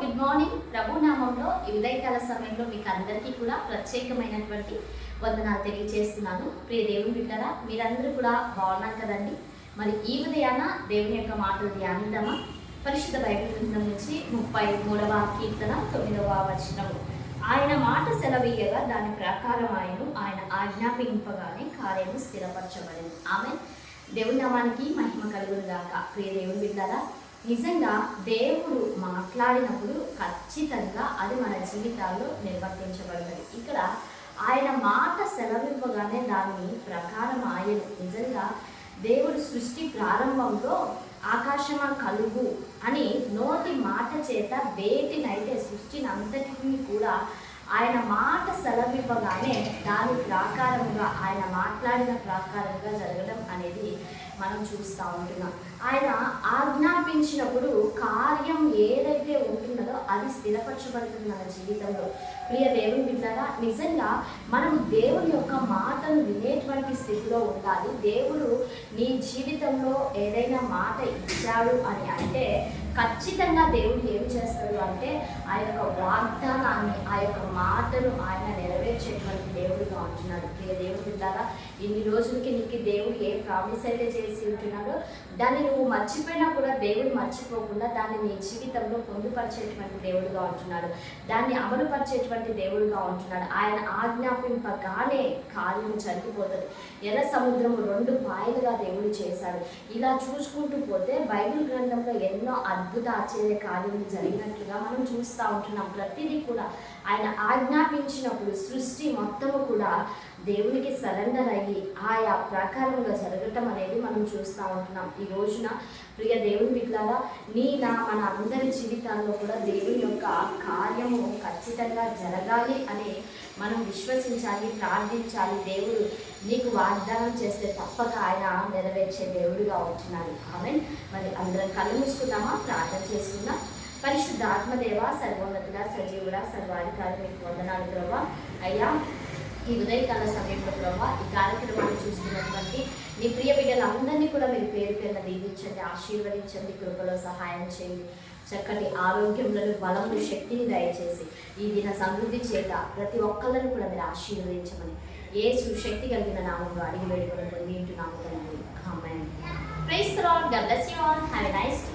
Good morning. ప్రభు నామంలో ఈ ఉదయకాల సమయంలో మీకు అందరికీ కూడా ప్రత్యేకమైనటువంటి వందనాలు తెలియజేస్తున్నాను ప్రియ దేవుని బిడ్డరా మీరందరూ కూడా బాగున్నారు కదండి? మరి ఈ ఉదయాన దేవుని యొక్క మాటలు ధ్యానిద్దామా? పరిశుద్ధ బైబిల్ గ్రంథం నుంచి ముప్పై మూడవ కీర్తన తొమ్మిదవ వచనము. ఆయన మాట సెలవీయగా దాని ప్రకారం ఆయన ఆయన ఆజ్ఞాపింపగానే కార్యము స్థిరపరచబడింది. ఆమె దేవుని నామానికి మహిమ కలుగును గాక ప్రియ దేవుని బిడ్డారా నిజంగా దేవుడు మాట్లాడినప్పుడు ఖచ్చితంగా అది మన జీవితాల్లో నిర్వర్తించబడుతుంది. ఇక్కడ ఆయన మాట సెలవివ్వగానే దాని ప్రకారం ఆయన నిజంగా దేవుడు సృష్టి ప్రారంభంలో ఆకాశమా కలుగు అని నోటి మాట చేత వేటినైతే సృష్టిని అంతటిని కూడా ఆయన మాట సెలవివ్వగానే దాని ప్రాకారముగా ఆయన మాట్లాడిన ప్రాకారంగా జరగడం అనేది మనం చూస్తూ ఉంటున్నాం. ఆయన ఆజ్ఞాపించినప్పుడు కార్యం ఏదైతే ఉంటున్నదో అది స్థిరపరచబడుతుంది మన జీవితంలో. ప్రియ దేవుని బిడ్డగా నిజంగా మనం దేవుని యొక్క మాటను వినేటువంటి స్థితిలో ఉండాలి. దేవుడు నీ జీవితంలో ఏదైనా మాట ఇచ్చాడు అని అంటే ఖచ్చితంగా దేవుడు ఏం చేస్తాడు అంటే ఆయన యొక్క ఆమె ఆ యొక్క మాటను ఆయన నెరవేర్చేటువంటి దేవుడుగా ఉంటున్నాడు. ప్రియ దేవుడు ద్వారా ఇన్ని రోజులకి నీకు దేవుడు ఏ ప్రామిస్ అయితే చేసి ఉంటున్నాడో దాన్ని నువ్వు మర్చిపోయినా కూడా దేవుడు మర్చిపోకుండా దాన్ని నీ జీవితంలో పొందుపరిచేటువంటి దేవుడుగా ఉంటున్నాడు. దాన్ని అమలుపరిచేటువంటి దేవుడుగా ఉంటున్నాడు. ఆయన ఆజ్ఞాపింపగానే కార్యం జరిగిపోతుంది. ఎర్ర సముద్రం రెండు పాయలుగా దేవుడు చేశాడు. ఇలా చూసుకుంటూ పోతే బైబిల్ గ్రంథంలో ఎన్నో అద్భుత ఆశ్చర్య కార్యములు జరిగినట్లుగా మనం చూస్తూ ఉంటున్నాం. ప్రతిదీ కూడా ఆయన ఆజ్ఞాపించినప్పుడు సృష్టి మొత్తము కూడా దేవునికి సరెండర్ అయ్యి ఆయా ప్రకారంగా జరగటం అనేది మనం చూస్తూ ఉంటున్నాం. ఈ రోజున ప్రియ దేవుని బిడ్డలారా నీ నా మన అందరి జీవితాల్లో కూడా దేవుని యొక్క కార్యము ఖచ్చితంగా జరగాలి అని మనం విశ్వసించాలి ప్రార్థించాలి. దేవుడు నీకు వాగ్దానం చేస్తే తప్పక ఆయన నెరవేర్చే దేవుడిగా ఉంటున్నాడు. ఆమె మరి అందరం కళ్ళు మూసుకుందామా? ప్రార్థన చేసుకుందాం. పరిశుద్ధ ఆత్మదేవ సర్వోన్నతుడ సజీవుడ సర్వాధికారి మీకు వందనాలు ప్రభా. అయ్యా ఈ ఉదయకాల సమయంలో ప్రభా ఈ కార్యక్రమాన్ని చూస్తున్నటువంటి మీ ప్రియ బిడ్డలందరినీ కూడా మీరు పేరు పేరున దీవించండి ఆశీర్వదించండి కృపలో సహాయం చేయండి. చక్కటి ఆరోగ్యములను బలము శక్తిని దయచేసి ఈ దిన సమృద్ధి చేత ప్రతి ఒక్కళ్ళని కూడా మీరు ఆశీర్వదించమని ఏ శక్తి కలిగిన నామంలో అడిగి వేడుకొని పొంది ఇంటున్నాము తండ్రి. అమ్మాయి praise the Lord you on all have a nice day